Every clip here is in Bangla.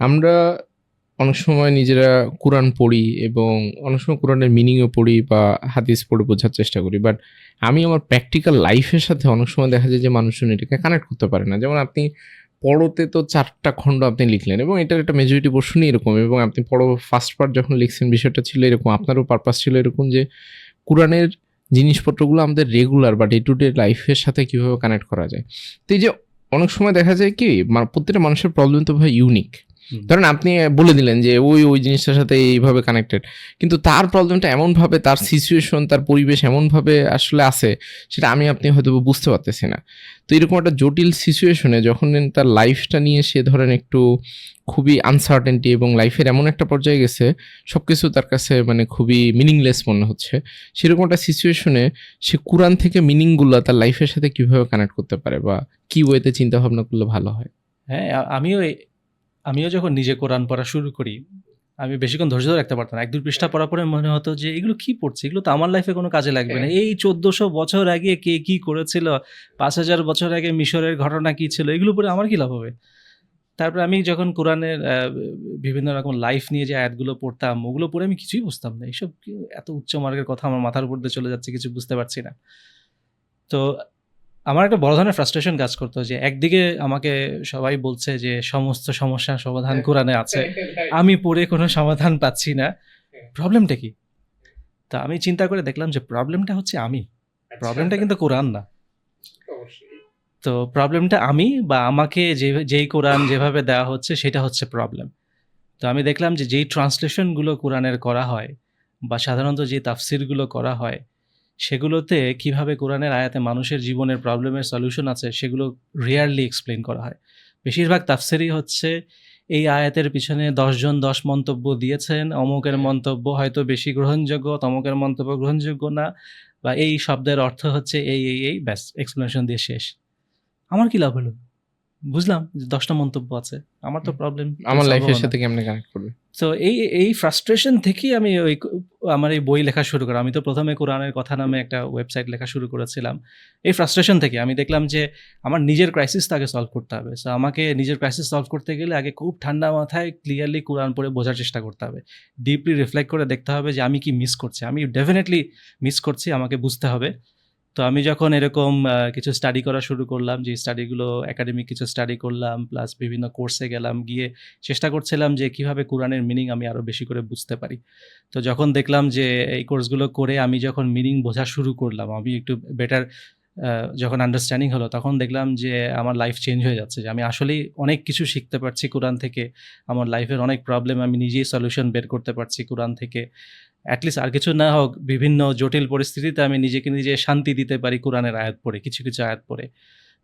আমরা অনেক সময় নিজেরা কোরআন পড়ি এবং অনেক সময় কোরআনের মিনিংও পড়ি বা হাদিস পড়ে বোঝার চেষ্টা করি বাট আমি আমার প্র্যাকটিক্যাল লাইফের সাথে অনেক সময় দেখা যায় যে মানুষজন এটাকে কানেক্ট করতে পারে না যেমন আপনি পড়োতে তো চারটা খণ্ড আপনি লিখলেন এবং এটার একটা মেজরিটি পোর্শনই এরকম এবং আপনি পড়ো ফার্স্ট পার্ট যখন লিখছেন বিষয়টা ছিল এরকম, আপনারও পারপাস ছিল এরকম যে কোরআনের জিনিসপত্রগুলো আমাদের রেগুলার বা ডে টু ডে লাইফের সাথে কীভাবে কানেক্ট করা যায় তো এই যে অনেক সময় দেখা যায় কি প্রত্যেকটা মানুষের প্রবলেম তো ভাই ইউনিক। ধরেন আপনি বলে দিলেন যে ওই ওই জিনিসটার সাথে এইভাবে কানেক্টেড কিন্তু তার প্রবলেমটা এমনভাবে তার সিচুয়েশন তার পরিবেশ এমনভাবে আসলে আছে সেটা আমি আপনি হয়তো বুঝতে পারতেছি না। তো এরকম একটা জটিল সিচুয়েশনে যখন তার লাইফটা নিয়ে সে ধরেন একটু খুবই আনসার্টেনটি এবং লাইফের এমন একটা পর্যায়ে গেছে সব কিছু তার কাছে মানে খুবই মিনিংলেস মনে হচ্ছে। সেরকম একটা সিচুয়েশনে সে কোরআন থেকে মিনিংগুলো তার লাইফের সাথে কীভাবে কানেক্ট করতে পারে বা কী ওয়েতে চিন্তা ভাবনা করলে ভালো হয়? হ্যাঁ আমিও আমিও যখন নিজে কোরআন পড়া শুরু করি আমি বেশিক্ষণ ধৈর্য রাখতে পারতাম না। এক দুই পৃষ্ঠা পড়ার পরে মনে হতো যে এগুলো কি পড়ছে? এগুলো তো আমার লাইফে কোনো কাজে লাগবে না। এই চোদ্দশো বছর আগে কে কি করেছিল পাঁচ হাজার বছর আগে মিশরের ঘটনা কি ছিল এগুলো পরে আমার কি লাভ হবে? তারপরে আমি যখন কোরআনের বিভিন্ন রকম লাইফ নিয়ে যে আয়াতগুলো পড়তাম ওগুলো পড়ে আমি কিছুই বুঝতাম না। এইসব এত উচ্চ মার্গের কথা আমার মাথার উপর দিয়ে চলে যাচ্ছে কিছু বুঝতে পারছি না। তো আমার একটা বড় ধরনের ফ্রাস্ট্রেশন কাজ করতো যে একদিকে আমাকে সবাই বলছে যে সমস্ত সমস্যার সমাধান কোরআনে আছে আমি পড়ে কোনো সমাধান পাচ্ছি না। প্রবলেমটা কি? তা আমি চিন্তা করে দেখলাম যে প্রবলেমটা হচ্ছে আমি। প্রবলেমটা কিন্তু কোরআন না। তো প্রবলেমটা আমি বা আমাকে যে যেই কোরআন যেভাবে দেওয়া হচ্ছে সেটা হচ্ছে প্রবলেম তো আমি দেখলাম যে যেই ট্রান্সলেশনগুলো কোরআনের করা হয় বা সাধারণত যে তাফসিরগুলো করা হয় সেগুলোতে কীভাবে কোরআনের আয়াতে মানুষের জীবনের প্রবলেমের সলিউশন আছে সেগুলো রিয়ারলি এক্সপ্লেন করা হয়। বেশিরভাগ তাফসিরই হচ্ছে এই আয়াতের পিছনে দশজন দশ মন্তব্য দিয়েছেন অমুকের মন্তব্য হয়তো বেশি গ্রহণযোগ্য তমুকের মন্তব্য গ্রহণযোগ্য না বা এই শব্দের অর্থ হচ্ছে এই এই এই ব্যাস এক্সপ্লেনেশন দিয়ে শেষ। আমার কি লাভ হলো? বুঝলাম যে দশটা মন্তব্য আছে আমার তো প্রবলেম আমার লাইফের সাথে কেমনে কানেক্ট করবে? তো এই এই ফ্রাস্ট্রেশন থেকেই আমি ওই আমার এই বই লেখা শুরু করা। আমি তো প্রথমে কোরআনের কথা নামে একটা ওয়েবসাইট লেখা শুরু করেছিলাম। এই ফ্রাস্ট্রেশন থেকে আমি দেখলাম যে আমার নিজের ক্রাইসিস তাকে সলভ করতে হবে। সো আমাকে নিজের ক্রাইসিস সলভ করতে গেলে আগে খুব ঠান্ডা মাথায় ক্লিয়ারলি কোরআন পড়ে বোঝার চেষ্টা করতে হবে। ডিপলি রিফ্লেক্ট করে দেখতে হবে যে আমি কি মিস করছি। আমি ডেফিনেটলি মিস করছি, আমাকে বুঝতে হবে। তো আমি যখন এরকম কিছু স্টাডি করা শুরু করলাম, যে স্টাডিগুলো একাডেমিক কিছু স্টাডি করলাম প্লাস বিভিন্ন কোর্সে গেলাম, গিয়ে চেষ্টা করছিলাম যে কীভাবে কোরআনের মিনিং আমি আরও বেশি করে বুঝতে পারি। তো যখন দেখলাম যে এই কোর্সগুলো করে আমি যখন মিনিং বোঝা শুরু করলাম, আমি একটু বেটার যখন আন্ডারস্ট্যান্ডিং হলো, তখন দেখলাম যে আমার লাইফ চেঞ্জ হয়ে যাচ্ছে, যে আমি আসলেই অনেক কিছু শিখতে পারছি কোরআন থেকে, আমার লাইফের অনেক প্রবলেম আমি নিজেই সলিউশন বের করতে পারছি কোরআন থেকে। অ্যাটলিস্ট আর কিছু না হোক বিভিন্ন জটিল পরিস্থিতিতে আমি নিজেকে নিজে শান্তি দিতে পারি কোরআনের আয়াত পড়ে কিছু কিছু আয়াত পড়ে।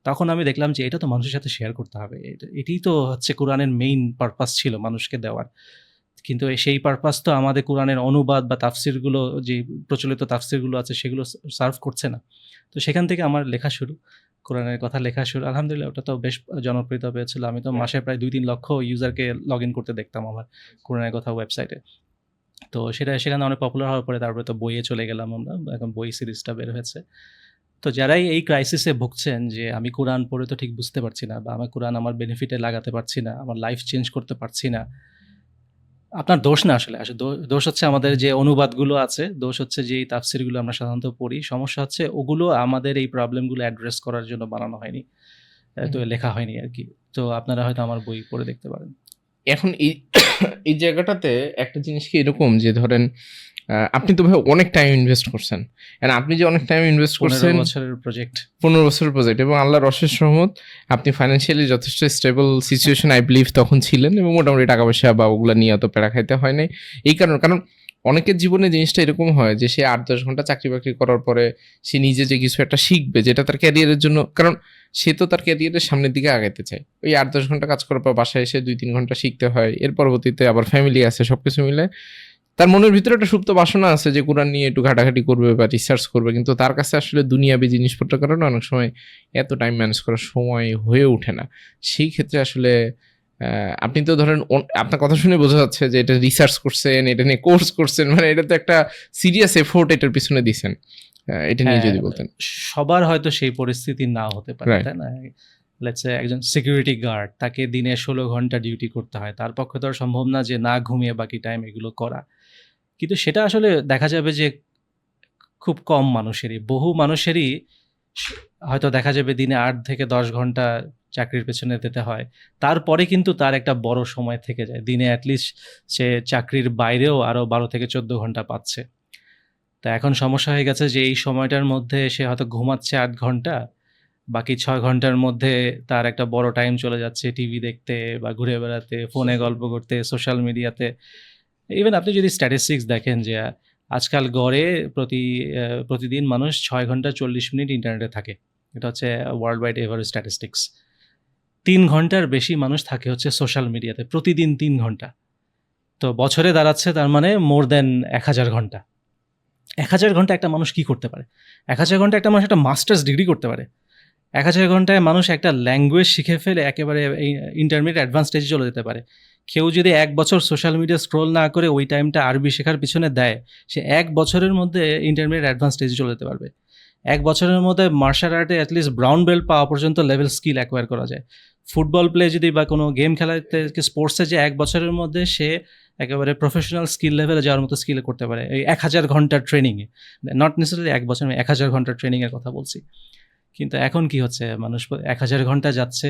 তখন আমি দেখলাম যে এটা তো মানুষের সাথে শেয়ার করতে হবে। এটা- এটাই তো হচ্ছে কোরআনের মেইন পারপাস ছিল মানুষকে দেওয়ার। কিন্তু সেই পারপাস তো আমাদের কোরআনের অনুবাদ বা তাফসিরগুলো যে প্রচলিত তাফসিরগুলো আছে সেগুলো সার্ভ করছে না। তো সেখান থেকে আমার লেখা শুরু কোরআনের কথা লেখা শুরু। আলহামদুলিল্লাহ ওটা তো বেশ জনপ্রিয়তা পেয়েছিল। আমি তো মাসে প্রায় দুই তিন লক্ষ ইউজারকে লগ ইন করতে দেখতাম আমার কোরআনের কথা ওয়েবসাইটে তো সেটা সেখানে অনেক পপুলার হওয়ার পরে তারপরে তো বইয়ে চলে গেলাম আমরা এখন বই সিরিজটা বের হয়েছে। তো যারাই এই ক্রাইসিসে ভুগছেন যে আমি কোরআন পড়ে তো ঠিক বুঝতে পারছি না বা আমার কোরআন আমার বেনিফিটে লাগাতে পারছি না আমার লাইফ চেঞ্জ করতে পারছি না আপনার দোষ না আসলে। আসলে দোষ হচ্ছে আমাদের যে অনুবাদগুলো আছে দোষ হচ্ছে যে এই তাফসিরগুলো আমরা সাধারণত পড়ি। সমস্যা হচ্ছে ওগুলো আমাদের এই প্রবলেমগুলো অ্যাড্রেস করার জন্য বানানো হয়নি তো লেখা হয়নি আর কি। তো আপনারা হয়তো আমার বই পড়ে দেখতে পারেন। এখন এই জায়গাটাতে একটা জিনিস কি এরকম যে ধরেন আপনি তো ভাই অনেক টাইম ইনভেস্ট করছেন। এন্ড আপনি যে অনেক টাইম ইনভেস্ট করছেন বছরের প্রজেক্ট পনেরো বছরের প্রজেক্ট এবং আল্লাহর অশেষ রহমত আপনি ফাইন্যান্সিয়ালি যথেষ্ট স্টেবল সিচুয়েশন আই বিলিভ তখন ছিলেন এবং মোটামুটি টাকা পয়সা বা ওগুলো নিয়ে অত প্যারা খাইতে হয় নাই। এই কারণে কারণ অনেকের জীবনে জিনিসটা এরকম হয় যে সে আট, দশ ঘণ্টা চাকরি বাকরি করার পরে সে নিজে যে কিছু একটা শিখবে, যেটা তার ক্যারিয়ারের জন্য, কারণ সে তো তার ক্যারিয়ারের সামনের দিকে আগাইতে চায়। ওই আট, দশ ঘণ্টা কাজ করার পর বাসায় এসে দুই, তিন ঘণ্টা শিখতে হয়, এর পরবর্তীতে আবার ফ্যামিলি আছে সব কিছু মিলে। তার মনের ভিতরে একটা সুপ্ত বাসনা আছে যে কোরআন নিয়ে একটু ঘাটাঘাটি করবে বা রিসার্চ করবে, কিন্তু তার কাছে আসলে দুনিয়াবি জিনিসপত্রের কারণে অনেক সময় এত টাইম ম্যানেজ করার সময় হয়ে ওঠে না। সেই ক্ষেত্রে আসলে আপনি তো ধরেন আপনার কথা শুনে বোঝা যাচ্ছে যে এটা রিসার্চ করছেন এটা নিয়ে কোর্স করছেন মানে এটা তো একটা সিরিয়াস এফোর্ট এটার পিছনে দিছেন। এটা নিয়ে হ্যাঁ, যদি বলতেন। সবার হয়তো সেই পরিস্থিতি না হতে পারে তাই না? লেটসে একজন সিকিউরিটি গার্ড তাকে দিনে ষোলো ঘণ্টা ডিউটি করতে হয়। তার পক্ষে তো আর সম্ভব না যে না ঘুমিয়ে বাকি টাইম এগুলো করা। কিন্তু সেটা আসলে দেখা যাবে যে খুব কম মানুষেরই বহু মানুষেরই হয়তো দেখা যাবে দিনে আট থেকে দশ ঘণ্টা চাকরির পেছনে দিতে হয়। তারপরে কিন্তু তার একটা বড় সময় থেকে যায়। দিনে অ্যাটলিস্ট সে চাকরির বাইরেও আরও বারো থেকে চোদ্দ ঘণ্টা পাচ্ছে। তা এখন সমস্যা হয়ে গেছে যে এই সময়টার মধ্যে সে হয়তো ঘুমাচ্ছে আট ঘণ্টা, বাকি ছয় ঘণ্টার মধ্যে তার একটা বড় টাইম চলে যাচ্ছে টিভি দেখতে বা ঘুরে বেড়াতে ফোনে গল্প করতে সোশ্যাল মিডিয়াতে ইভেন আপনি যদি স্ট্যাটিস্টিক্স দেখেন যে, আজকাল গড়ে প্রতি প্রতিদিন মানুষ ছয় ঘণ্টা চল্লিশ মিনিট ইন্টারনেটে থাকে। এটা হচ্ছে ওয়ার্ল্ড ওয়াইড এভারেজ স্ট্যাটিস্টিক্স তিন ঘণ্টার বেশি মানুষ থাকে হচ্ছে সোশ্যাল মিডিয়াতে প্রতিদিন তিন ঘণ্টা। তো বছরে দাঁড়াচ্ছে তার মানে মোর দেন এক হাজার ঘণ্টা। এক হাজার ঘণ্টা একটা মানুষ কি করতে পারে? এক হাজার ঘণ্টা একটা মানুষ একটা মাস্টার্স ডিগ্রি করতে পারে। এক হাজার ঘন্টায় মানুষ একটা ল্যাঙ্গুয়েজ শিখে ফেলে একেবারে ইন্টারমিডিয়েট অ্যাডভান্স স্টেজে চলে যেতে পারে। কেউ যদি এক বছর সোশ্যাল মিডিয়া স্ক্রোল না করে ওই টাইমটা আরবি শেখার পিছনে দেয়, সে এক বছরের মধ্যে ইন্টারমিডিয়েট অ্যাডভান্স স্টেজে চলে যেতে পারবে। এক বছরের মধ্যে মার্শাল আর্টে অ্যাটলিস্ট ব্রাউন বেল্ট পাওয়া পর্যন্ত লেভেল স্কিল অ্যাকোয়ার করা যায়। ফুটবল প্লে যদি বা কোনো গেম খেলাতে স্পোর্টসে যে এক বছরের মধ্যে সে একেবারে প্রফেশনাল স্কিল লেভেলে যাওয়ার মতো স্কিল করতে পারে। এই এক হাজার ঘণ্টার ট্রেনিংয়ে নট নেসেসারি এক বছর আমি এক হাজার ঘণ্টার ট্রেনিংয়ের কথা বলছি। কিন্তু এখন কি হচ্ছে? মানুষ এক হাজার ঘণ্টা যাচ্ছে।